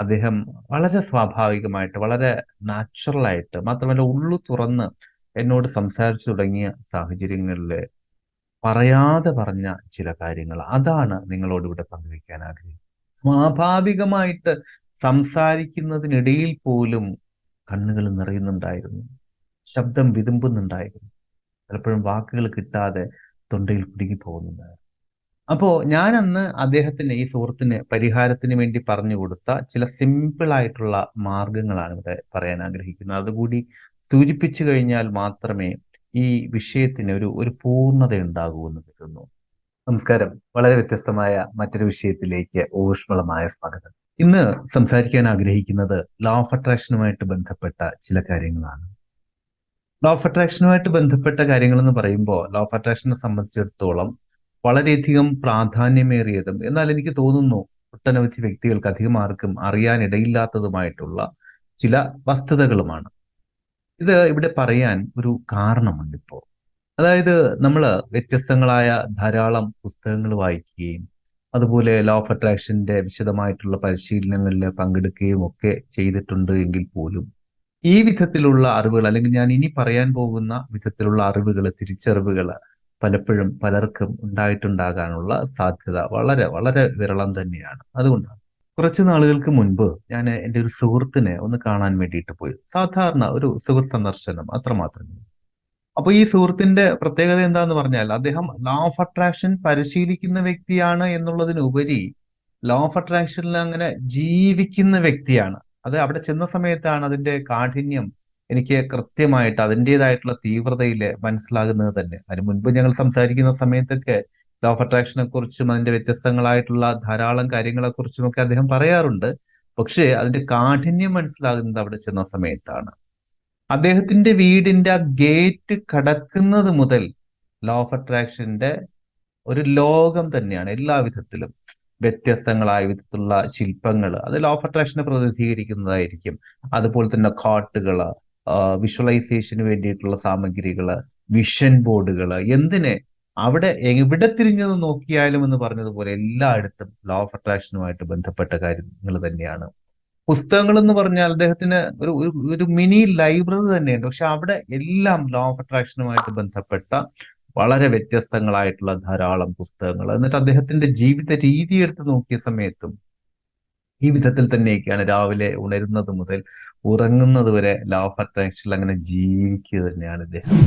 അദ്ദേഹം വളരെ സ്വാഭാവികമായിട്ട് വളരെ നാച്ചുറലായിട്ട് മാത്രമല്ല ഉള്ളു തുറന്ന് എന്നോട് സംസാരിച്ചു തുടങ്ങിയ സാഹചര്യങ്ങളിൽ പറയാതെ പറഞ്ഞ ചില കാര്യങ്ങൾ. അതാണ് നിങ്ങളോട് ഇവിടെ പങ്കുവയ്ക്കാൻ ആഗ്രഹിക്കുന്നത് സ്വാഭാവികമായിട്ട് സംസാരിക്കുന്നതിനിടയിൽ പോലും കണ്ണുകൾ നിറയുന്നുണ്ടായിരുന്നു. ശബ്ദം വിതുമ്പുന്നുണ്ടായിരുന്നു. പലപ്പോഴും വാക്കുകൾ കിട്ടാതെ തൊണ്ടയിൽ കുടുങ്ങി പോകുന്നുണ്ടായിരുന്നു അപ്പോ ഞാൻ അന്ന് അദ്ദേഹത്തിന് ഈ സുഹൃത്തിന് പരിഹാരത്തിന് വേണ്ടി പറഞ്ഞു കൊടുത്ത ചില സിമ്പിൾ ആയിട്ടുള്ള മാർഗങ്ങളാണ് ഇവിടെ പറയാൻ ആഗ്രഹിക്കുന്നത്. അതുകൂടി സൂചിപ്പിച്ചു കഴിഞ്ഞാൽ മാത്രമേ ഈ വിഷയത്തിന് ഒരു ഒരു പൂർണത ഉണ്ടാകൂ എന്ന് നമസ്കാരം. വളരെ വ്യത്യസ്തമായ മറ്റൊരു വിഷയത്തിലേക്ക് ഊഷ്മളമായ സ്വാഗതം. ഇന്ന് സംസാരിക്കാൻ ആഗ്രഹിക്കുന്നത് ലോ ഓഫ് അട്രാക്ഷനുമായിട്ട് ബന്ധപ്പെട്ട ചില കാര്യങ്ങളാണ്. ലോ ഓഫ് അട്രാക്ഷനുമായിട്ട് ബന്ധപ്പെട്ട കാര്യങ്ങൾ എന്ന് പറയുമ്പോൾ ലോ ഓഫ് അട്രാക്ഷനെ സംബന്ധിച്ചിടത്തോളം വളരെയധികം പ്രാധാന്യമേറിയതും എന്നാൽ എനിക്ക് തോന്നുന്നു ഒട്ടനവധി വ്യക്തികൾക്ക് അധികം ആർക്കും അറിയാനിടയില്ലാത്തതുമായിട്ടുള്ള ചില വസ്തുതകളുമാണ്. ഇത് ഇവിടെ പറയാൻ ഒരു കാരണമുണ്ട് ഇപ്പോൾ അതായത് നമ്മൾ വ്യത്യസ്തങ്ങളായ ധാരാളം പുസ്തകങ്ങൾ വായിക്കുകയും അതുപോലെ ലോ ഓഫ് അട്രാക്ഷന്റെ വിശദമായിട്ടുള്ള പരിശീലനങ്ങളിൽ പങ്കെടുക്കുകയും ഒക്കെ ചെയ്തിട്ടുണ്ട് എങ്കിൽ പോലും ഈ വിധത്തിലുള്ള അറിവുകൾ അല്ലെങ്കിൽ ഞാൻ ഇനി പറയാൻ പോകുന്ന വിധത്തിലുള്ള അറിവുകൾ തിരിച്ചറിവുകൾ പലപ്പോഴും പലർക്കും ഉണ്ടായിട്ടുണ്ടാകാനുള്ള സാധ്യത വളരെ വളരെ വിരളം തന്നെയാണ്. അതുകൊണ്ടാണ്. കുറച്ച് നാളുകൾക്ക് മുൻപ് ഞാൻ എന്റെ ഒരു സുഹൃത്തിനെ ഒന്ന് കാണാൻ വേണ്ടിയിട്ട് പോയി. സാധാരണ ഒരു സുഹൃത്ത് സന്ദർശനം അത്രമാത്രമേ. അപ്പോൾ ഈ സുഹൃത്തിന്റെ പ്രത്യേകത എന്താന്ന് പറഞ്ഞാൽ അദ്ദേഹം ലോ ഓഫ് അട്രാക്ഷൻ പരിശീലിക്കുന്ന വ്യക്തിയാണ് എന്നുള്ളതിനുപരി ലോ ഓഫ് അട്രാക്ഷനിൽ അങ്ങനെ ജീവിക്കുന്ന വ്യക്തിയാണ്. അത് അവിടെ ചെന്ന സമയത്താണ് അതിന്റെ കാഠിന്യം എനിക്ക് കൃത്യമായിട്ട് അതിന്റെതായിട്ടുള്ള തീവ്രതയിൽ മനസ്സിലാകുന്നത് തന്നെ. അതിന് മുൻപ് ഞങ്ങൾ സംസാരിക്കുന്ന സമയത്തൊക്കെ ലോ ഓഫ് അട്രാക്ഷനെ കുറിച്ചും അതിന്റെ വ്യത്യസ്തങ്ങളായിട്ടുള്ള ധാരാളം കാര്യങ്ങളെ കുറിച്ചും ഒക്കെ അദ്ദേഹം പറയാറുണ്ട്. പക്ഷേ അതിന്റെ കാഠിന്യം മനസ്സിലാകുന്നത് അവിടെ ചെന്ന സമയത്താണ്. അദ്ദേഹത്തിന്റെ വീടിന്റെ ആ ഗേറ്റ് കടക്കുന്നത് മുതൽ ലോ ഓഫ് അട്രാക്ഷന്റെ ഒരു ലോകം തന്നെയാണ്. എല്ലാ വിധത്തിലും വ്യത്യസ്തങ്ങളായ വിധത്തിലുള്ള ശില്പങ്ങൾ. അത് ലോ ഓഫ് അട്രാക്ഷനെ പ്രതിനിധീകരിക്കുന്നതായിരിക്കും. അതുപോലെ തന്നെ കോട്ടുകൾ വിഷ്വലൈസേഷന് വേണ്ടിയിട്ടുള്ള സാമഗ്രികൾ വിഷൻ ബോർഡുകൾ എന്തിനെ? അവിടെ എവിടെ തിരിഞ്ഞത് നോക്കിയാലും എന്ന് പറഞ്ഞതുപോലെ എല്ലായിടത്തും ലോ ഓഫ് അട്രാക്ഷനുമായിട്ട് ബന്ധപ്പെട്ട കാര്യങ്ങൾ തന്നെയാണ്. പുസ്തകങ്ങൾ എന്ന് പറഞ്ഞാൽ അദ്ദേഹത്തിന് ഒരു ഒരു മിനി ലൈബ്രറി തന്നെയുണ്ട്. പക്ഷെ അവിടെ എല്ലാം ലോ ഓഫ് അട്രാക്ഷനുമായിട്ട് ബന്ധപ്പെട്ട വളരെ വ്യത്യസ്തങ്ങളായിട്ടുള്ള ധാരാളം പുസ്തകങ്ങൾ. എന്നിട്ട് അദ്ദേഹത്തിന്റെ ജീവിത രീതി എടുത്ത് നോക്കിയ സമയത്തും ഈ വിധത്തിൽ തന്നെയൊക്കെയാണ് രാവിലെ ഉണരുന്നത് മുതൽ ഉറങ്ങുന്നത് വരെ ലോ ഓഫ് അട്രാക്ഷനിൽ അങ്ങനെ ജീവിക്കുക തന്നെയാണ് ഇദ്ദേഹം.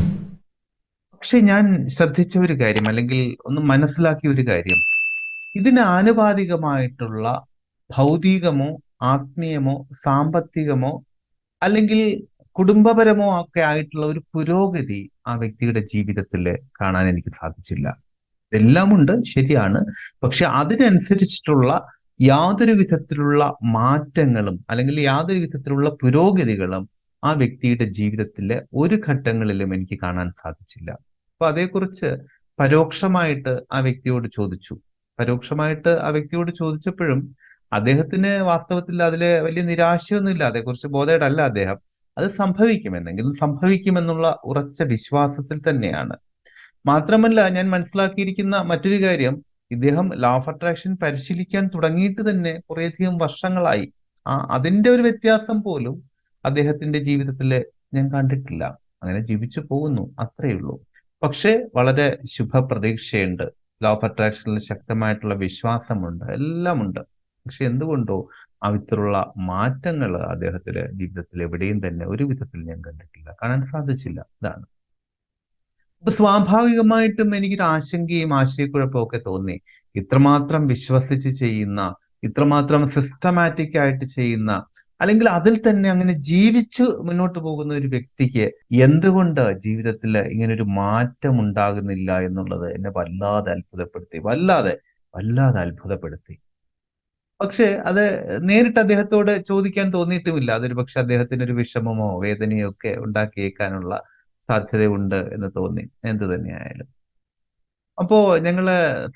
പക്ഷെ ഞാൻ ശ്രദ്ധിച്ച ഒരു കാര്യം അല്ലെങ്കിൽ ഒന്ന് മനസ്സിലാക്കിയ ഒരു കാര്യം. ഇതിന് ആനുപാതികമായിട്ടുള്ള ഭൗതികമോ ആത്മീയമോ സാമ്പത്തികമോ അല്ലെങ്കിൽ കുടുംബപരമോ ഒക്കെ ആയിട്ടുള്ള ഒരു പുരോഗതി ആ വ്യക്തിയുടെ ജീവിതത്തിൽ കാണാൻ എനിക്ക് സാധിച്ചില്ല. ഇതെല്ലാമുണ്ട് ശരിയാണ്. പക്ഷെ അതിനനുസരിച്ചിട്ടുള്ള യാതൊരു വിധത്തിലുള്ള മാറ്റങ്ങളും അല്ലെങ്കിൽ യാതൊരു വിധത്തിലുള്ള പുരോഗതികളും ആ വ്യക്തിയുടെ ജീവിതത്തിലെ ഒരു ഘട്ടങ്ങളിലും എനിക്ക് കാണാൻ സാധിച്ചില്ല. അപ്പൊ അതേക്കുറിച്ച് പരോക്ഷമായിട്ട് ആ വ്യക്തിയോട് ചോദിച്ചു. പരോക്ഷമായിട്ട് ആ വ്യക്തിയോട് ചോദിച്ചപ്പോഴും അദ്ദേഹത്തിന് വാസ്തവത്തിൽ അതിലെ വലിയ നിരാശയൊന്നുമില്ല. അതേക്കുറിച്ച് ബോധേടല്ല അദ്ദേഹം. അത് സംഭവിക്കും. എന്തെങ്കിലും സംഭവിക്കുമെന്നുള്ള ഉറച്ച വിശ്വാസത്തിൽ തന്നെയാണ്. മാത്രമല്ല ഞാൻ മനസ്സിലാക്കിയിരിക്കുന്ന മറ്റൊരു കാര്യം ഇദ്ദേഹം ലോ ഓഫ് അട്രാക്ഷൻ പരിശീലിക്കാൻ തുടങ്ങിയിട്ട് തന്നെ കുറേയധികം വർഷങ്ങളായി. ആ അതിന്റെ ഒരു വ്യത്യാസം പോലും അദ്ദേഹത്തിന്റെ ജീവിതത്തിൽ ഞാൻ കണ്ടിട്ടില്ല. അങ്ങനെ ജീവിച്ചു പോകുന്നു അത്രയേ ഉള്ളൂ. പക്ഷേ വളരെ ശുഭ പ്രതീക്ഷയുണ്ട് ലോ ഓഫ് അട്രാക്ഷനിൽ ശക്തമായിട്ടുള്ള വിശ്വാസമുണ്ട് എല്ലാമുണ്ട്. പക്ഷെ എന്തുകൊണ്ടോ ആ വിധത്തിലുള്ള മാറ്റങ്ങൾ അദ്ദേഹത്തിന്റെ ജീവിതത്തിൽ എവിടെയും തന്നെ ഒരു വിധത്തിൽ ഞാൻ കണ്ടിട്ടില്ല. കാണാൻ സാധിച്ചില്ല. ഇതാണ്. സ്വാഭാവികമായിട്ടും എനിക്കൊരു ആശങ്കയും ആശയക്കുഴപ്പവും ഒക്കെ തോന്നി. ഇത്രമാത്രം വിശ്വസിച്ച് ചെയ്യുന്ന ഇത്രമാത്രം സിസ്റ്റമാറ്റിക് ആയിട്ട് ചെയ്യുന്ന അല്ലെങ്കിൽ അതിൽ തന്നെ അങ്ങനെ ജീവിച്ചു മുന്നോട്ട് പോകുന്ന ഒരു വ്യക്തിക്ക് എന്തുകൊണ്ട് ജീവിതത്തിൽ ഇങ്ങനെ ഒരു മാറ്റം ഉണ്ടാകുന്നില്ല എന്നുള്ളത് എന്നെ വല്ലാതെ അത്ഭുതപ്പെടുത്തി. വല്ലാതെ വല്ലാതെ അത്ഭുതപ്പെടുത്തി. പക്ഷെ അത് നേരിട്ട് അദ്ദേഹത്തോട് ചോദിക്കാൻ തോന്നിയിട്ടുമില്ല. അതൊരു പക്ഷെ അദ്ദേഹത്തിന് ഒരു വിഷമമോ വേദനയോ ഒക്കെ ഉണ്ടാക്കിയേക്കാനുള്ള സാധ്യതയുണ്ട് എന്ന് തോന്നി. എന്ത് തന്നെയായാലും. അപ്പോ ഞങ്ങൾ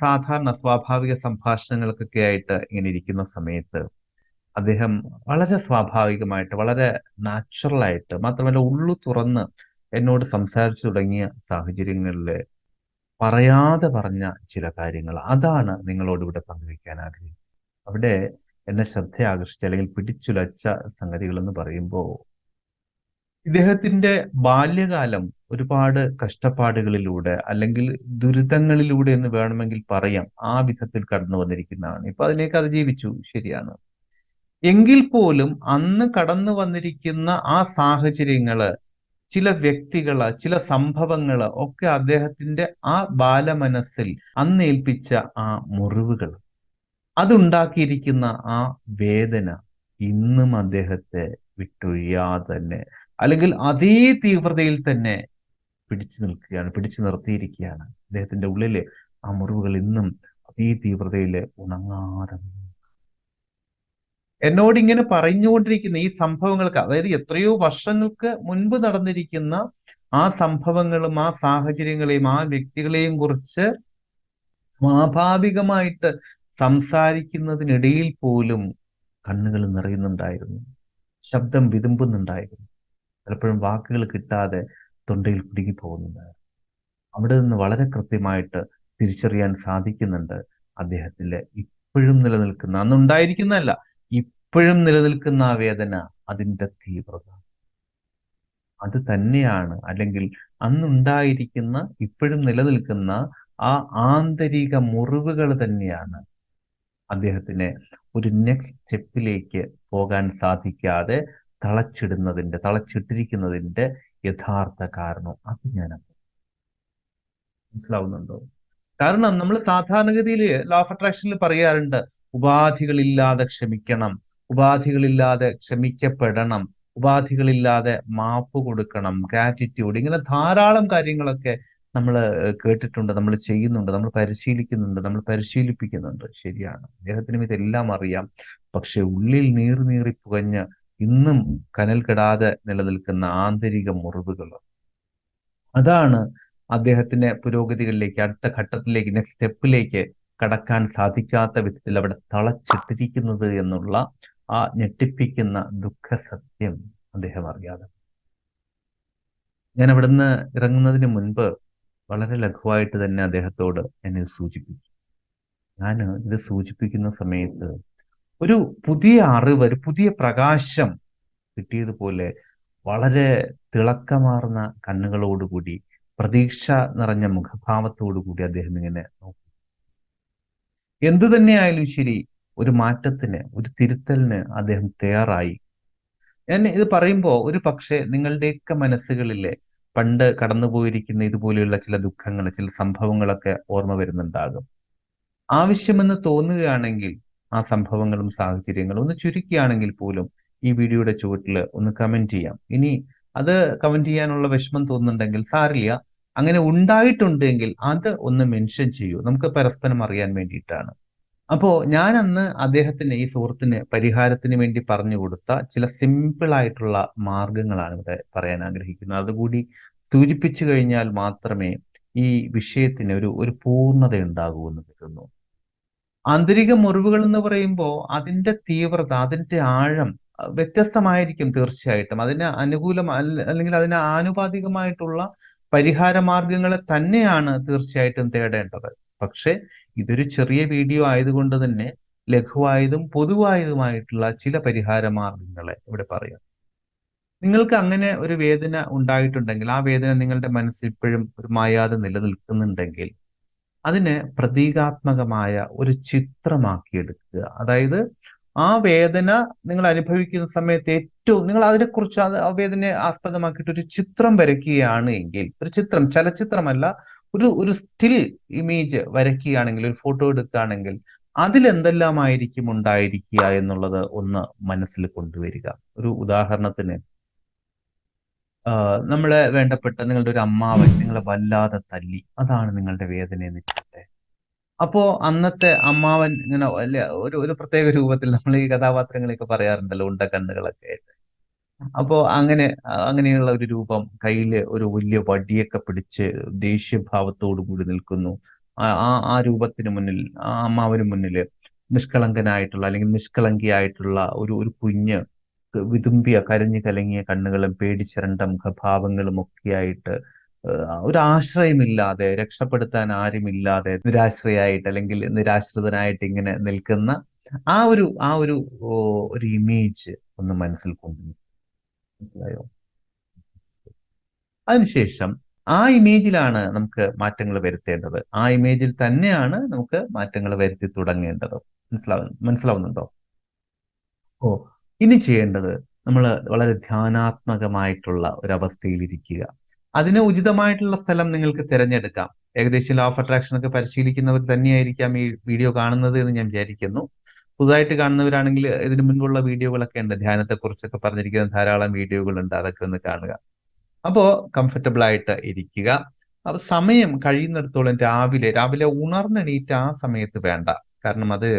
സാധാരണ സ്വാഭാവിക സംഭാഷണങ്ങൾക്കൊക്കെ ആയിട്ട് ഇങ്ങനെ ഇരിക്കുന്ന സമയത്ത് അദ്ദേഹം വളരെ സ്വാഭാവികമായിട്ട് വളരെ നാച്ചുറലായിട്ട് മാത്രമല്ല ഉള്ളു തുറന്ന് എന്നോട് സംസാരിച്ചു തുടങ്ങിയ സാഹചര്യങ്ങളിൽ പറയാതെ പറഞ്ഞ ചില കാര്യങ്ങൾ. അതാണ് നിങ്ങളോട് ഇവിടെ പങ്കുവയ്ക്കാൻ ആഗ്രഹിക്കുന്നത് അവിടെ എന്നെ ശ്രദ്ധ അല്ലെങ്കിൽ പിടിച്ചുലച്ച സംഗതികൾ എന്ന് പറയുമ്പോൾ ഇദ്ദേഹത്തിന്റെ ബാല്യകാലം ഒരുപാട് കഷ്ടപ്പാടുകളിലൂടെ അല്ലെങ്കിൽ ദുരിതങ്ങളിലൂടെ എന്ന് വേണമെങ്കിൽ പറയാം ആ വിധത്തിൽ കടന്നു വന്നിരിക്കുന്നതാണ്. ഇപ്പൊ അതിനേക്ക് അതിജീവിച്ചു ശരിയാണ്. എങ്കിൽ പോലും അന്ന് കടന്നു വന്നിരിക്കുന്ന ആ സാഹചര്യങ്ങൾ ചില വ്യക്തികൾ ചില സംഭവങ്ങൾ ഒക്കെ അദ്ദേഹത്തിന്റെ ആ ബാലമനസ്സിൽ അന്ന് ഏൽപ്പിച്ച ആ മുറിവുകൾ അതുണ്ടാക്കിയിരിക്കുന്ന ആ വേദന ഇന്നും അദ്ദേഹത്തെ വിട്ടൊഴിയാതെ തന്നെ. അല്ലെങ്കിൽ അതേ തീവ്രതയിൽ തന്നെ പിടിച്ചു നിൽക്കുകയാണ് പിടിച്ചു നിർത്തിയിരിക്കുകയാണ് അദ്ദേഹത്തിന്റെ ഉള്ളിൽ ആ മുറിവുകൾ ഇന്നും അതേ തീവ്രതയിൽ ഉണങ്ങാതെ എന്നോട് ഇങ്ങനെ പറഞ്ഞുകൊണ്ടിരിക്കുന്ന ഈ സംഭവങ്ങൾക്ക് അതായത് എത്രയോ വർഷങ്ങൾക്ക് മുൻപ് നടന്നിരിക്കുന്ന ആ സംഭവങ്ങളും ആ സാഹചര്യങ്ങളെയും ആ വ്യക്തികളെയും കുറിച്ച് സ്വാഭാവികമായിട്ട് സംസാരിക്കുന്നതിനിടയിൽ പോലും കണ്ണുകൾ നിറയുന്നുണ്ടായിരുന്നു. ശബ്ദം വിതുമ്പുന്നുണ്ടായിരുന്നു. പലപ്പോഴും വാക്കുകൾ കിട്ടാതെ തൊണ്ടയിൽ കുടുങ്ങി പോകുന്നുണ്ടായിരുന്നു. അവിടെ നിന്ന് വളരെ കൃത്യമായിട്ട് തിരിച്ചറിയാൻ സാധിക്കുന്നുണ്ട് അദ്ദേഹത്തിലെ ഇപ്പോഴും നിലനിൽക്കുന്ന അന്നുണ്ടായിരിക്കുന്നതല്ല ഇപ്പോഴും നിലനിൽക്കുന്ന ആ വേദന അതിന്റെ തീവ്രത. അത് തന്നെയാണ് അല്ലെങ്കിൽ അന്നുണ്ടായിരിക്കുന്ന ഇപ്പോഴും നിലനിൽക്കുന്ന ആ ആന്തരിക മുറിവുകൾ തന്നെയാണ് അദ്ദേഹത്തിന് ഒരു നെക്സ്റ്റ് സ്റ്റെപ്പിലേക്ക് പോകാൻ സാധിക്കാതെ തളച്ചിടുന്നതിന്റെ തളച്ചിട്ടിരിക്കുന്നതിന്റെ യഥാർത്ഥ കാരണം അത് ഞാൻ മനസ്സിലാവുന്നുണ്ടോ? കാരണം നമ്മൾ സാധാരണഗതിയിൽ ലോ ഓഫ് അട്രാക്ഷനിൽ പറയാറുണ്ട് ഉപാധികളില്ലാതെ ക്ഷമിക്കണം ഉപാധികളില്ലാതെ ക്ഷമിക്കപ്പെടണം ഉപാധികളില്ലാതെ മാപ്പ് കൊടുക്കണം ഗ്രാറ്റിറ്റ്യൂഡ് ഇങ്ങനെ ധാരാളം കാര്യങ്ങളൊക്കെ നമ്മൾ കേട്ടിട്ടുണ്ട് നമ്മൾ ചെയ്യുന്നുണ്ട് നമ്മൾ പരിശീലിക്കുന്നുണ്ട് നമ്മൾ പരിശീലിപ്പിക്കുന്നുണ്ട്. ശരിയാണ്. അദ്ദേഹത്തിനും ഇതെല്ലാം അറിയാം. പക്ഷെ ഉള്ളിൽ നീറി പുകഞ്ഞ് ഇന്നും കനൽ കെടാതെ നിലനിൽക്കുന്ന ആന്തരിക മുറിവുകൾ. അതാണ് അദ്ദേഹത്തിന്റെ പുരോഗതികളിലേക്ക് അടുത്ത ഘട്ടത്തിലേക്ക് നെക്സ്റ്റ് സ്റ്റെപ്പിലേക്ക് കടക്കാൻ സാധിക്കാത്ത വിധത്തിൽ അവിടെ തളച്ചിട്ടിരിക്കുന്നത് എന്നുള്ള ആ ഞെട്ടിപ്പിക്കുന്ന ദുഃഖസത്യം അദ്ദേഹം അറിയാതെ. ഞാൻ അവിടുന്ന് ഇറങ്ങുന്നതിന് മുൻപ് വളരെ ലഘുവായിട്ട് തന്നെ അദ്ദേഹത്തോട് എന്നെ സൂചിപ്പിച്ചു. ഞാൻ ഇത് സൂചിപ്പിക്കുന്ന സമയത്ത് ഒരു പുതിയ അറിവ് ഒരു പുതിയ പ്രകാശം കിട്ടിയതുപോലെ വളരെ തിളക്കമാർന്ന കണ്ണുകളോടുകൂടി പ്രതീക്ഷ നിറഞ്ഞ മുഖഭാവത്തോടുകൂടി അദ്ദേഹം ഇങ്ങനെ നോക്കി. എന്തു തന്നെയായാലും ശരി ഒരു മാറ്റത്തിന് ഒരു തിരുത്തലിന് അദ്ദേഹം തയ്യാറായി. ഞാൻ ഇത് പറയുമ്പോൾ ഒരു പക്ഷേ നിങ്ങളുടെയൊക്കെ മനസ്സുകളിലെ പണ്ട് കടന്നുപോയിരിക്കുന്ന ഇതുപോലെയുള്ള ചില ദുഃഖങ്ങൾ ചില സംഭവങ്ങളൊക്കെ ഓർമ്മ വരുന്നുണ്ടാകും. ആവശ്യമെന്ന് തോന്നുകയാണെങ്കിൽ ആ സംഭവങ്ങളും സാഹചര്യങ്ങളും ഒന്ന് ചുരുക്കുകയാണെങ്കിൽ പോലും ഈ വീഡിയോയുടെ ചുവട്ടിൽ ഒന്ന് കമന്റ് ചെയ്യാം. ഇനി അത് കമന്റ് ചെയ്യാനുള്ള വിഷമം തോന്നുന്നുണ്ടെങ്കിൽ സാരില്ല അങ്ങനെ ഉണ്ടായിട്ടുണ്ടെങ്കിൽ അത് ഒന്ന് മെൻഷൻ ചെയ്യൂ. നമുക്ക് പരസ്പരം അറിയാൻ വേണ്ടിയിട്ടാണ്. അപ്പോ ഞാൻ അന്ന് അദ്ദേഹത്തിന് ഈ സുഹൃത്തിന് പരിഹാരത്തിന് വേണ്ടി പറഞ്ഞു കൊടുത്ത ചില സിമ്പിൾ ആയിട്ടുള്ള മാർഗങ്ങളാണ് ഇവിടെ പറയാൻ ആഗ്രഹിക്കുന്നത്. അതുകൂടി സൂചിപ്പിച്ചു കഴിഞ്ഞാൽ മാത്രമേ ഈ വിഷയത്തിന് ഒരു ഒരു പൂർണത ഉണ്ടാകൂ എന്ന് കരുതുന്നു. ആന്തരിക മുറിവുകൾ എന്ന് പറയുമ്പോൾ അതിന്റെ തീവ്രത അതിന്റെ ആഴം വ്യത്യസ്തമായിരിക്കും തീർച്ചയായിട്ടും. അതിന് അനുകൂലം അല്ലെങ്കിൽ അതിന് ആനുപാതികമായിട്ടുള്ള പരിഹാര മാർഗങ്ങളെ തന്നെയാണ് തീർച്ചയായിട്ടും തേടേണ്ടത്. പക്ഷെ ഇതൊരു ചെറിയ വീഡിയോ ആയതുകൊണ്ട് തന്നെ ലഘുവായതും പൊതുവായതുമായിട്ടുള്ള ചില പരിഹാര മാർഗങ്ങളെ ഇവിടെ പറയാം. നിങ്ങൾക്ക് അങ്ങനെ ഒരു വേദന ഉണ്ടായിട്ടുണ്ടെങ്കിൽ ആ വേദന നിങ്ങളുടെ മനസ്സിൽ ഇപ്പോഴും ഒരു മായാതെ നിലനിൽക്കുന്നുണ്ടെങ്കിൽ അതിനെ പ്രതീകാത്മകമായ ഒരു ചിത്രമാക്കിയെടുക്കുക. അതായത് ആ വേദന നിങ്ങൾ അനുഭവിക്കുന്ന സമയത്ത് ഏറ്റവും നിങ്ങൾ അതിനെക്കുറിച്ച് അത് ആ വേദനയെ ആസ്പദമാക്കിയിട്ട് ഒരു ചിത്രം വരയ്ക്കുകയാണ് എങ്കിൽ ഒരു ചിത്രം ചലച്ചിത്രമല്ല ഒരു ഒരു സ്റ്റിൽ ഇമേജ് വരയ്ക്കുകയാണെങ്കിൽ ഒരു ഫോട്ടോ എടുക്കുകയാണെങ്കിൽ അതിലെന്തെല്ലാമായിരിക്കും ഉണ്ടായിരിക്കുക എന്നുള്ളത് ഒന്ന് മനസ്സിൽ കൊണ്ടുവരിക. ഒരു ഉദാഹരണത്തിന് നമ്മളെ വേണ്ടപ്പെട്ട നിങ്ങളുടെ ഒരു അമ്മാവൻ നിങ്ങളെ വല്ലാതെ തല്ലി. അതാണ് നിങ്ങളുടെ വേദന എന്ന് വെച്ചിട്ടെ അപ്പോ അന്നത്തെ അമ്മാവൻ ഇങ്ങനെ ഒരു ഒരു പ്രത്യേക രൂപത്തിൽ നമ്മൾ ഈ കഥാപാത്രങ്ങളെയൊക്കെ പറയാറുണ്ടല്ലോ ഉണ്ട കണ്ണുകളൊക്കെ ആയിട്ട്. അപ്പോ അങ്ങനെ അങ്ങനെയുള്ള ഒരു രൂപം കയ്യിൽ ഒരു വലിയ വടിയൊക്കെ പിടിച്ച് ദേഷ്യഭാവത്തോടു കൂടി നിൽക്കുന്നു. ആ ആ രൂപത്തിന് മുന്നിൽ ആ അമ്മാവിന് മുന്നിൽ നിഷ്കളങ്കനായിട്ടുള്ള അല്ലെങ്കിൽ നിഷ്കളങ്കിയായിട്ടുള്ള ഒരു ഒരു കുഞ്ഞ് വിതുമ്പിയ കരഞ്ഞു കലങ്ങിയ കണ്ണുകളും പേടിച്ചിരണ്ട മുഖഭാവങ്ങളും ഒക്കെയായിട്ട് ഒരു ആശ്രയമില്ലാതെ രക്ഷപ്പെടുത്താൻ ആരുമില്ലാതെ നിരാശ്രയായിട്ട് അല്ലെങ്കിൽ നിരാശ്രിതനായിട്ട് ഇങ്ങനെ നിൽക്കുന്ന ആ ഒരു ആ ഒരു ഒരു ഇമേജ് ഒന്ന് മനസ്സിൽ കൊണ്ടുവരും മനസ്സിലായോ? അതിനുശേഷം ആ ഇമേജിലാണ് നമുക്ക് മാറ്റങ്ങൾ വരുത്തേണ്ടത്. ആ ഇമേജിൽ തന്നെയാണ് നമുക്ക് മാറ്റങ്ങൾ വരുത്തി തുടങ്ങേണ്ടത്. മനസ്സിലാവു മനസ്സിലാവുന്നുണ്ടോ? ഓ ഇനി ചെയ്യേണ്ടത് നമ്മൾ വളരെ ധ്യാനാത്മകമായിട്ടുള്ള ഒരവസ്ഥയിലിരിക്കുക. അതിന് ഉചിതമായിട്ടുള്ള സ്ഥലം നിങ്ങൾക്ക് തിരഞ്ഞെടുക്കാം. ഏകദേശം ലോ ഓഫ് അട്രാക്ഷൻ ഒക്കെ പരിശീലിക്കുന്നവർ തന്നെയായിരിക്കാം ഈ വീഡിയോ കാണുന്നത് എന്ന് ഞാൻ വിചാരിക്കുന്നു. പുതുതായിട്ട് കാണുന്നവരാണെങ്കിൽ ഇതിനു മുൻപുള്ള വീഡിയോകളൊക്കെ ഉണ്ട്. ധ്യാനത്തെ കുറിച്ചൊക്കെ പറഞ്ഞിരിക്കുന്ന ധാരാളം വീഡിയോകളുണ്ട്. അതൊക്കെ ഒന്ന് കാണുക. അപ്പോ കംഫർട്ടബിൾ ആയിട്ട് ഇരിക്കുക. അപ്പൊ സമയം കഴിയുന്നിടത്തോളം രാവിലെ രാവിലെ ഉണർന്നെണീറ്റ് ആ സമയത്ത് വേണ്ട. കാരണം അത്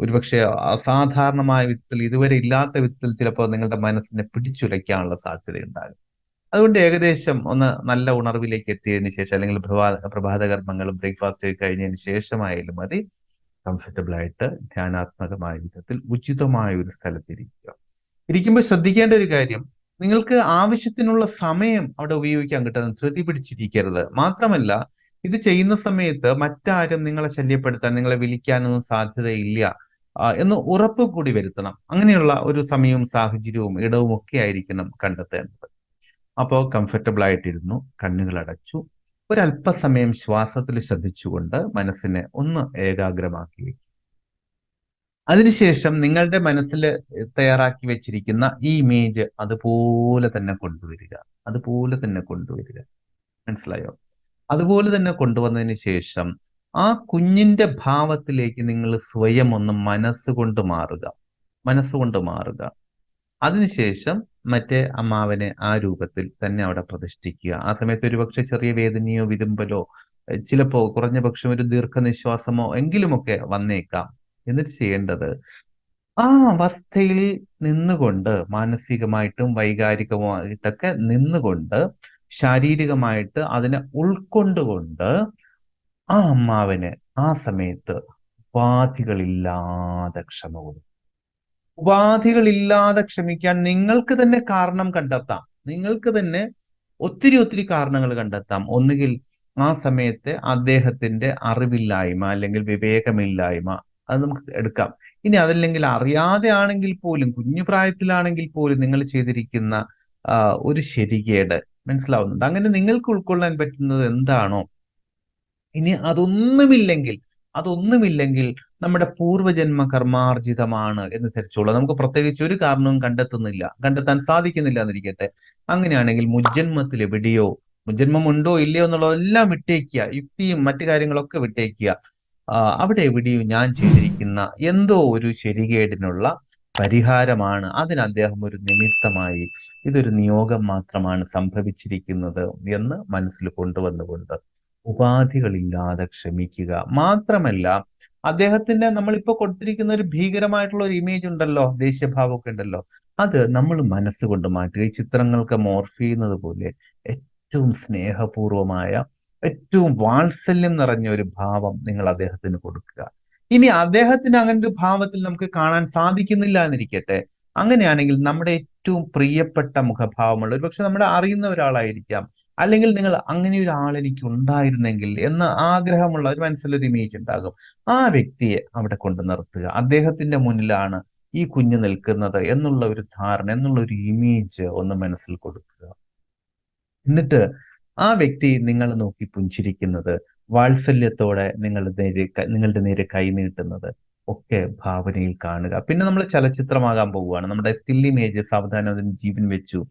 ഒരുപക്ഷെ അസാധാരണമായ വിധത്തിൽ ഇതുവരെ ഇല്ലാത്ത വിധത്തിൽ ചിലപ്പോൾ നിങ്ങളുടെ മനസ്സിനെ പിടിച്ചുലയ്ക്കാനുള്ള സാധ്യതയുണ്ടാകും. അതുകൊണ്ട് ഏകദേശം ഒന്ന് നല്ല ഉണർവിലേക്ക് എത്തിയതിനു ശേഷം അല്ലെങ്കിൽ പ്രഭാത പ്രഭാത കർമ്മങ്ങളും ബ്രേക്ക്ഫാസ്റ്റ് കഴിഞ്ഞതിന് ശേഷമായാലും മതി. കംഫർട്ടബിൾ ആയിട്ട് ധ്യാനാത്മകമായ വിധത്തിൽ ഉചിതമായ ഒരു സ്ഥലത്തിരിക്കുക. ഇരിക്കുമ്പോൾ ശ്രദ്ധിക്കേണ്ട ഒരു കാര്യം നിങ്ങൾക്ക് ആവശ്യത്തിനുള്ള സമയം അവിടെ ഉപയോഗിക്കാൻ കിട്ടുന്ന ധൃതി പിടിച്ചിരിക്കരുത്. മാത്രമല്ല ഇത് ചെയ്യുന്ന സമയത്ത് മറ്റാരും നിങ്ങളെ ശല്യപ്പെടുത്താൻ നിങ്ങളെ വിളിക്കാനൊന്നും സാധ്യതയില്ല എന്ന് ഉറപ്പ് കൂടി വരുത്തണം. അങ്ങനെയുള്ള ഒരു സമയവും സാഹചര്യവും ഇടവും ഒക്കെ ആയിരിക്കണം കണ്ടെത്തേണ്ടത്. അപ്പോൾ കംഫർട്ടബിൾ ആയിട്ടിരുന്നു കണ്ണുകൾ അടച്ചു ഒരല്പസമയം ശ്വാസത്തിൽ ശ്രദ്ധിച്ചുകൊണ്ട് മനസ്സിനെ ഒന്ന് ഏകാഗ്രമാക്കി അതിനുശേഷം നിങ്ങളുടെ മനസ്സിൽ തയ്യാറാക്കി വെച്ചിരിക്കുന്ന ഈ ഇമേജ് അതുപോലെ തന്നെ കൊണ്ടുവരിക. അതുപോലെ തന്നെ കൊണ്ടുവരിക. മനസ്സിലായോ? അതുപോലെ തന്നെ കൊണ്ടുവന്നതിന് ശേഷം ആ കുഞ്ഞിന്റെ ഭാവത്തിലേക്ക് നിങ്ങൾ സ്വയം ഒന്ന് മനസ്സുകൊണ്ട് മാറുക. മനസ്സുകൊണ്ട് മാറുക. അതിനുശേഷം മറ്റേ അമ്മാവനെ ആ രൂപത്തിൽ തന്നെ അവിടെ പ്രതിഷ്ഠിക്കുക. ആ സമയത്ത് ഒരുപക്ഷെ ചെറിയ വേദനയോ വിതുമ്പലോ ചിലപ്പോ കുറഞ്ഞ പക്ഷം ഒരു ദീർഘനിശ്വാസമോ എങ്കിലുമൊക്കെ വന്നേക്കാം. എന്നിട്ട് ചെയ്യേണ്ടത് ആ അവസ്ഥയിൽ നിന്നുകൊണ്ട് മാനസികമായിട്ടും വൈകാരികമായിട്ടൊക്കെ നിന്നുകൊണ്ട് ശാരീരികമായിട്ട് അതിനെ ഉൾക്കൊണ്ടുകൊണ്ട് ആ അമ്മാവന് ആ സമയത്ത് ഉപാധികളില്ലാതെ ക്ഷമ കൊടുക്കും. ഉപാധികളില്ലാതെ ക്ഷമിക്കാൻ നിങ്ങൾക്ക് തന്നെ കാരണം കണ്ടെത്താം. നിങ്ങൾക്ക് തന്നെ ഒത്തിരി ഒത്തിരി കാരണങ്ങൾ കണ്ടെത്താം. ഒന്നുകിൽ ആ സമയത്ത് അദ്ദേഹത്തിന്റെ അറിവില്ലായ്മ അല്ലെങ്കിൽ വിവേകമില്ലായ്മ അത് നമുക്ക് എടുക്കാം. ഇനി അതല്ലെങ്കിൽ അറിയാതെ ആണെങ്കിൽ പോലും കുഞ്ഞു പ്രായത്തിലാണെങ്കിൽ പോലും നിങ്ങൾ ചെയ്തിരിക്കുന്ന ഒരു ശരികേട് മനസ്സിലാവുന്നുണ്ട്. അങ്ങനെ നിങ്ങൾക്ക് ഉൾക്കൊള്ളാൻ പറ്റുന്നത് എന്താണോ? ഇനി അതൊന്നുമില്ലെങ്കിൽ അതൊന്നുമില്ലെങ്കിൽ നമ്മുടെ പൂർവജന്മ കർമാർജിതമാണ് എന്ന് ധരിച്ചോളൂ. നമുക്ക് പ്രത്യേകിച്ച് ഒരു കാരണവും കണ്ടെത്തുന്നില്ല. കണ്ടെത്താൻ സാധിക്കുന്നില്ല എന്നിരിക്കട്ടെ. അങ്ങനെയാണെങ്കിൽ മുജ്ജന്മത്തിൽ എവിടെയോ മുജ്ജന്മം ഉണ്ടോ ഇല്ലയോ എന്നുള്ളതെല്ലാം വിട്ടേക്കുക. യുക്തിയും മറ്റു കാര്യങ്ങളൊക്കെ വിട്ടേക്കുക. അവിടെ എവിടെയോ ഞാൻ ചെയ്തിരിക്കുന്ന എന്തോ ഒരു ശരികേടിനുള്ള പരിഹാരമാണ്. അതിന് അദ്ദേഹം ഒരു നിമിത്തമായി ഇതൊരു നിയോഗം മാത്രമാണ് സംഭവിച്ചിരിക്കുന്നത് എന്ന് മനസ്സിൽ കൊണ്ടുവന്നുകൊണ്ട് ഉപാധികളില്ലാതെ ക്ഷമിക്കുക. മാത്രമല്ല അദ്ദേഹത്തിന്റെ നമ്മളിപ്പോ കൊടുത്തിരിക്കുന്ന ഒരു ഭീകരമായിട്ടുള്ള ഒരു ഇമേജ് ഉണ്ടല്ലോ ദേഷ്യഭാവമൊക്കെ ഉണ്ടല്ലോ. അത് നമ്മൾ മനസ്സുകൊണ്ട് മാറ്റുക. ഈ ചിത്രങ്ങൾക്ക് മോർഫ് ചെയ്യുന്നത് പോലെ ഏറ്റവും സ്നേഹപൂർവമായ ഏറ്റവും വാത്സല്യം നിറഞ്ഞ ഒരു ഭാവം നിങ്ങൾ അദ്ദേഹത്തിന് കൊടുക്കുക. ഇനി അദ്ദേഹത്തിന് അങ്ങനെ ഒരു ഭാവത്തിൽ നമുക്ക് കാണാൻ സാധിക്കുന്നില്ല എന്നിരിക്കട്ടെ. അങ്ങനെയാണെങ്കിൽ നമ്മുടെ ഏറ്റവും പ്രിയപ്പെട്ട മുഖഭാവമുള്ള ഒരുപക്ഷെ നമ്മുടെ അറിയുന്ന ഒരാളായിരിക്കാം. അല്ലെങ്കിൽ നിങ്ങൾ അങ്ങനെ ഒരു ആൾ എനിക്ക് ഉണ്ടായിരുന്നെങ്കിൽ എന്ന ആഗ്രഹമുള്ള ഒരു മനസ്സിലൊരു ഇമേജ് ഉണ്ടാകും. ആ വ്യക്തിയെ അവിടെ കൊണ്ട് നിർത്തുക. അദ്ദേഹത്തിന്റെ മുന്നിലാണ് ഈ കുഞ്ഞ് നിൽക്കുന്നത് എന്നുള്ള ഒരു ധാരണ എന്നുള്ള ഒരു ഇമേജ് ഒന്ന് മനസ്സിൽ കൊടുക്കുക. എന്നിട്ട് ആ വ്യക്തി നിങ്ങൾ നോക്കി പുഞ്ചിരിക്കുന്നത് വാത്സല്യത്തോടെ നിങ്ങൾ നേരെ നിങ്ങളുടെ നേരെ കൈ നീട്ടുന്നത് ഒക്കെ ഭാവനയിൽ കാണുക. പിന്നെ നമ്മൾ ചലച്ചിത്രമാകാൻ പോവുകയാണ്. നമ്മുടെ സ്റ്റിൽ ഇമേജ് സാവധാനം ജീവൻ വെച്ചു.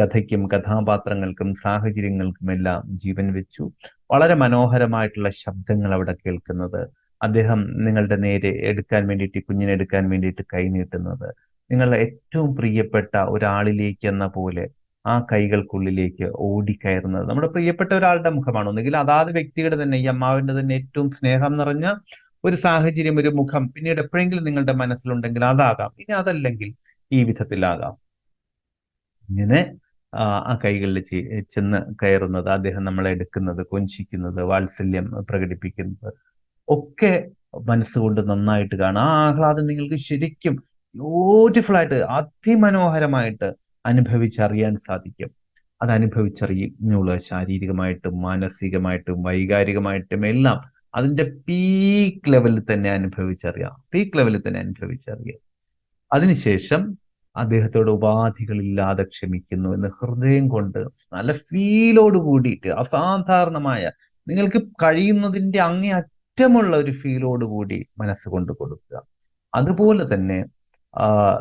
കഥയ്ക്കും കഥാപാത്രങ്ങൾക്കും സാഹചര്യങ്ങൾക്കുമെല്ലാം ജീവൻ വെച്ചു. വളരെ മനോഹരമായിട്ടുള്ള ശബ്ദങ്ങൾ അവിടെ കേൾക്കുന്നത്. അദ്ദേഹം നിങ്ങളുടെ നേരെ എടുക്കാൻ വേണ്ടിയിട്ട് കുഞ്ഞിനെ എടുക്കാൻ വേണ്ടിയിട്ട് കൈനീട്ടുന്നത് നിങ്ങളുടെ ഏറ്റവും പ്രിയപ്പെട്ട ഒരാളിലേക്ക് എന്ന പോലെ ആ കൈകൾക്കുള്ളിലേക്ക് ഓടിക്കയറുന്നത്. നമ്മുടെ പ്രിയപ്പെട്ട ഒരാളുടെ മുഖമാണ്. ഒന്നുകിൽ അതാത് വ്യക്തിയുടെ തന്നെ ഈ അമ്മാവിന്റെ തന്നെ ഏറ്റവും സ്നേഹം നിറഞ്ഞ ഒരു സാഹചര്യം ഒരു മുഖം പിന്നീട് എപ്പോഴെങ്കിലും നിങ്ങളുടെ മനസ്സിലുണ്ടെങ്കിൽ അതാകാം. ഇനി അതല്ലെങ്കിൽ ഈ വിധത്തിലാകാം. ഇങ്ങനെ ആ കൈകളിൽ ചെന്ന് കയറുന്നത് അദ്ദേഹം നമ്മളെ എടുക്കുന്നത് കൊഞ്ചിക്കുന്നത് വാത്സല്യം പ്രകടിപ്പിക്കുന്നത് ഒക്കെ മനസ്സുകൊണ്ട് നന്നായിട്ട് കാണാം. ആ ആഹ്ലാദം നിങ്ങൾക്ക് ശരിക്കും ബ്യൂട്ടിഫുൾ ആയിട്ട് അതിമനോഹരമായിട്ട് അനുഭവിച്ചറിയാൻ സാധിക്കും. അത് അനുഭവിച്ചറിഞ്ഞുള്ള ശാരീരികമായിട്ടും മാനസികമായിട്ടും വൈകാരികമായിട്ടും എല്ലാം അതിന്റെ പീക്ക് ലെവലിൽ തന്നെ അനുഭവിച്ചറിയാം. പീക്ക് ലെവലിൽ തന്നെ അനുഭവിച്ചറിയാം. അതിനുശേഷം അദ്ദേഹത്തോട് ഉപാധികളില്ലാതെ ക്ഷമിക്കുന്നു എന്ന് ഹൃദയം കൊണ്ട് നല്ല ഫീലോട് കൂടിയിട്ട് അസാധാരണമായ നിങ്ങൾക്ക് കഴിയുന്നതിന്റെ അങ്ങേ അറ്റമുള്ള ഒരു ഫീലോട് കൂടി മനസ്സുകൊണ്ട് കൊടുക്കുക. അതുപോലെ തന്നെ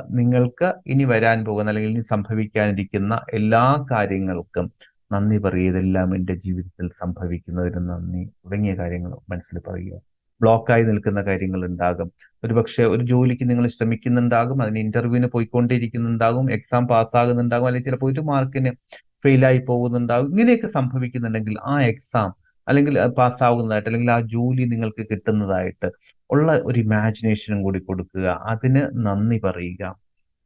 നിങ്ങൾക്ക് ഇനി വരാൻ പോകുന്ന അല്ലെങ്കിൽ ഇനി സംഭവിക്കാനിരിക്കുന്ന എല്ലാ കാര്യങ്ങൾക്കും നന്ദി പറയുക. ഇതെല്ലാം എന്റെ ജീവിതത്തിൽ സംഭവിക്കുന്നതിന് നന്ദി. തുടങ്ങിയ കാര്യങ്ങൾ മനസ്സിൽ പറയുക. ബ്ലോക്കായി നിൽക്കുന്ന കാര്യങ്ങൾ ഉണ്ടാകും ഒരുപക്ഷെ ഒരു ജോലിക്ക് നിങ്ങൾ ശ്രമിക്കുന്നുണ്ടാകും അതിന് ഇന്റർവ്യൂവിന് പോയിക്കൊണ്ടിരിക്കുന്നുണ്ടാകും എക്സാം പാസ്സാകുന്നുണ്ടാകും അല്ലെങ്കിൽ ചിലപ്പോൾ ഒരു മാർക്കിന് ഫെയിലായി പോകുന്നുണ്ടാകും. ഇങ്ങനെയൊക്കെ സംഭവിക്കുന്നുണ്ടെങ്കിൽ ആ എക്സാം അല്ലെങ്കിൽ പാസ്സാവുന്നതായിട്ട് അല്ലെങ്കിൽ ആ ജോലി നിങ്ങൾക്ക് കിട്ടുന്നതായിട്ട് ഉള്ള ഒരു ഇമാജിനേഷനും കൂടി കൊടുക്കുക. അതിന് നന്ദി പറയുക.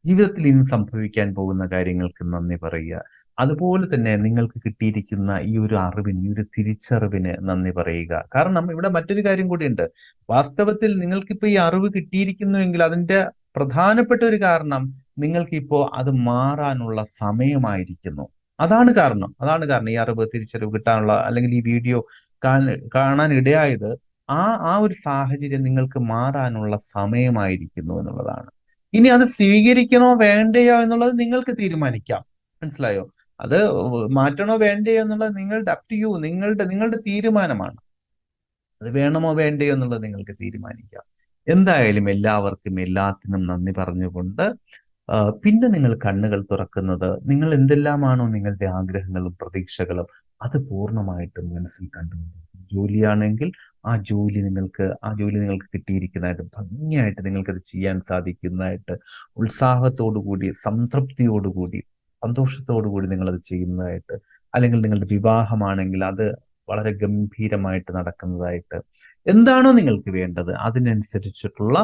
ജീവിതത്തിൽ ഇന്ന് സംഭവിക്കാൻ പോകുന്ന കാര്യങ്ങൾക്ക് നന്ദി പറയുക. അതുപോലെ തന്നെ നിങ്ങൾക്ക് കിട്ടിയിരിക്കുന്ന ഈ ഒരു അറിവിന് ഈ ഒരു തിരിച്ചറിവിന് നന്ദി പറയുക. കാരണം ഇവിടെ മറ്റൊരു കാര്യം കൂടിയുണ്ട്. വാസ്തവത്തിൽ നിങ്ങൾക്കിപ്പോ ഈ അറിവ് കിട്ടിയിരിക്കുന്നുവെങ്കിൽ അതിന്റെ പ്രധാനപ്പെട്ട ഒരു കാരണം നിങ്ങൾക്കിപ്പോ അത് മാറാനുള്ള സമയമായിരിക്കുന്നു. അതാണ് കാരണം. അതാണ് കാരണം ഈ അറിവ് തിരിച്ചറിവ് കിട്ടാനുള്ള അല്ലെങ്കിൽ ഈ വീഡിയോ കാണാൻ ഇടയായത് ആ ആ ഒരു സാഹചര്യം നിങ്ങൾക്ക് മാറാനുള്ള സമയമായിരിക്കുന്നു എന്നുള്ളതാണ്. ഇനി അത് സ്വീകരിക്കണോ വേണ്ടയോ എന്നുള്ളത് നിങ്ങൾക്ക് തീരുമാനിക്കാം. മനസ്സിലായോ? അത് മാറ്റണോ വേണ്ടയോ എന്നുള്ളത് നിങ്ങളുടെ അപ് ടു യു നിങ്ങളുടെ നിങ്ങളുടെ തീരുമാനമാണ്. അത് വേണമോ വേണ്ടയോ എന്നുള്ളത് നിങ്ങൾക്ക് തീരുമാനിക്കാം. എന്തായാലും എല്ലാവർക്കും എല്ലാത്തിനും നന്ദി പറഞ്ഞുകൊണ്ട് പിന്നെ നിങ്ങൾ കണ്ണുകൾ തുറക്കുന്നത് നിങ്ങൾ എന്തെല്ലാമാണോ നിങ്ങളുടെ ആഗ്രഹങ്ങളും പ്രതീക്ഷകളും അത് പൂർണമായിട്ടും മനസ്സിൽ കണ്ടുകൊണ്ട് ജോലിയാണെങ്കിൽ ആ ജോലി നിങ്ങൾക്ക് ആ ജോലി നിങ്ങൾക്ക് കിട്ടിയിരിക്കുന്നതായിട്ട് ഭംഗിയായിട്ട് നിങ്ങൾക്കത് ചെയ്യാൻ സാധിക്കുന്നതായിട്ട് ഉത്സാഹത്തോടു കൂടി സംതൃപ്തിയോടുകൂടി സന്തോഷത്തോടു കൂടി നിങ്ങൾ അത് ചെയ്യുന്നതായിട്ട് അല്ലെങ്കിൽ നിങ്ങളുടെ വിവാഹമാണെങ്കിൽ അത് വളരെ ഗംഭീരമായിട്ട് നടക്കുന്നതായിട്ട്. എന്താണോ നിങ്ങൾക്ക് വേണ്ടത് അതിനനുസരിച്ചിട്ടുള്ള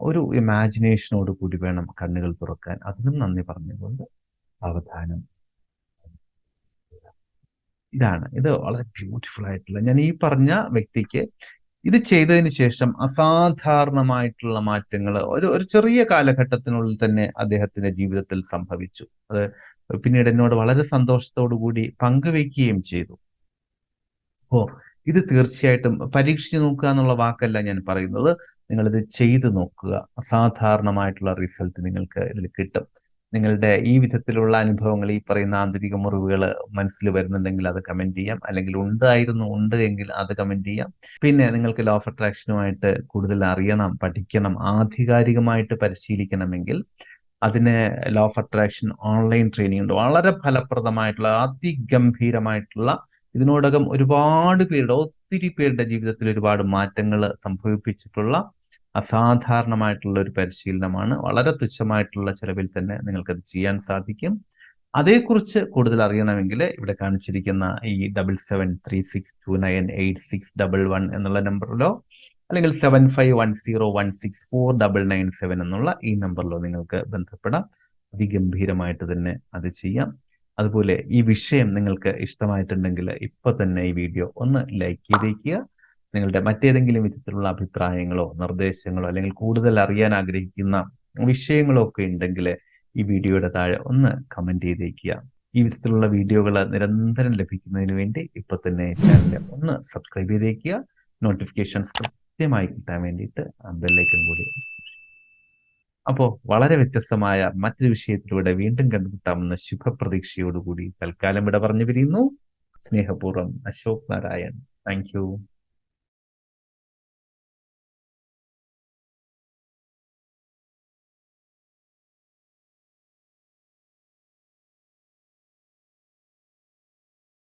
ഒരു ഇമാജിനേഷനോട് കൂടി വേണം കണ്ണുകൾ തുറക്കാൻ. അതിനും നന്ദി പറഞ്ഞുകൊണ്ട് അവധാനം. ഇതാണ്. ഇത് വളരെ ബ്യൂട്ടിഫുൾ ആയിട്ടുള്ള ഞാൻ ഈ പറഞ്ഞ വ്യക്തിക്ക് ഇത് ചെയ്തതിന് ശേഷം അസാധാരണമായിട്ടുള്ള മാറ്റങ്ങൾ ഒരു ഒരു ചെറിയ കാലഘട്ടത്തിനുള്ളിൽ തന്നെ അദ്ദേഹത്തിന്റെ ജീവിതത്തിൽ സംഭവിച്ചു. അത് പിന്നീട് എന്നോട് വളരെ സന്തോഷത്തോടു കൂടി പങ്കുവെക്കുകയും ചെയ്തു. ഓ ഇത് തീർച്ചയായിട്ടും പരീക്ഷിച്ചു നോക്കുക എന്നുള്ള വാക്കല്ല ഞാൻ പറയുന്നത്. നിങ്ങളിത് ചെയ്തു നോക്കുക. അസാധാരണമായിട്ടുള്ള റിസൾട്ട് നിങ്ങൾക്ക് ഇതിൽ കിട്ടും. നിങ്ങളുടെ ഈ വിധത്തിലുള്ള അനുഭവങ്ങൾ ഈ പറയുന്ന ആന്തരിക മുറിവുകൾ മനസ്സിൽ വരുന്നുണ്ടെങ്കിൽ അത് കമന്റ് ചെയ്യാം. അല്ലെങ്കിൽ ഉണ്ടായിരുന്നു ഉണ്ട് എങ്കിൽ അത് കമന്റ് ചെയ്യാം. പിന്നെ നിങ്ങൾക്ക് ലോ ഓഫ് അട്രാക്ഷനുമായിട്ട് കൂടുതൽ അറിയണം പഠിക്കണം ആധികാരികമായിട്ട് പരിശീലിക്കണമെങ്കിൽ അതിന് law of attraction online training ഉണ്ട്. വളരെ ഫലപ്രദമായിട്ടുള്ള അതിഗംഭീരമായിട്ടുള്ള ഇതിനോടകം ഒരുപാട് പേരുടെ ഒത്തിരി പേരുടെ ജീവിതത്തിൽ ഒരുപാട് മാറ്റങ്ങൾ സംഭവിപ്പിച്ചിട്ടുള്ള അസാധാരണമായിട്ടുള്ള ഒരു പരിശീലനമാണ്. വളരെ തുച്ഛമായിട്ടുള്ള ചെലവിൽ തന്നെ നിങ്ങൾക്കത് ചെയ്യാൻ സാധിക്കും. അതേക്കുറിച്ച് കൂടുതൽ അറിയണമെങ്കിൽ ഇവിടെ കാണിച്ചിരിക്കുന്ന ഈ double seven three six two nine eight six double one എന്നുള്ള നമ്പറിലോ അല്ലെങ്കിൽ seven five one zero one six four double nine seven എന്നുള്ള ഈ നമ്പറിലോ നിങ്ങൾക്ക് ബന്ധപ്പെടാം. അതിഗംഭീരമായിട്ട് തന്നെ അത് ചെയ്യാം. അതുപോലെ ഈ വിഷയം നിങ്ങൾക്ക് ഇഷ്ടമായിട്ടുണ്ടെങ്കിൽ ഇപ്പൊ തന്നെ ഈ വീഡിയോ ഒന്ന് ലൈക്ക് ചെയ്തേക്കുക. നിങ്ങളുടെ മറ്റേതെങ്കിലും വിധത്തിലുള്ള അഭിപ്രായങ്ങളോ നിർദ്ദേശങ്ങളോ അല്ലെങ്കിൽ കൂടുതൽ അറിയാൻ ആഗ്രഹിക്കുന്ന വിഷയങ്ങളോ ഒക്കെ ഉണ്ടെങ്കിൽ ഈ വീഡിയോയുടെ താഴെ ഒന്ന് കമന്റ് ചെയ്തേക്കുക. ഈ വിധത്തിലുള്ള വീഡിയോകൾ നിരന്തരം ലഭിക്കുന്നതിന് വേണ്ടി ഇപ്പൊ തന്നെ ചാനൽ ഒന്ന് സബ്സ്ക്രൈബ് ചെയ്തേക്കുക. നോട്ടിഫിക്കേഷൻസ് കൃത്യമായി കിട്ടാൻ വേണ്ടിയിട്ട് ബെല്ലൈക്കൺ കൂടി അപ്പോ വളരെ വ്യത്യസ്തമായ മറ്റൊരു വിഷയത്തിലൂടെ വീണ്ടും കണ്ടുമുട്ടാമെന്ന ശുഭപ്രതീക്ഷയോടുകൂടി തൽക്കാലം ഇവിടെ പറഞ്ഞു പിരിയുന്നു സ്നേഹപൂർവം അശോക് നാരായൺ. താങ്ക്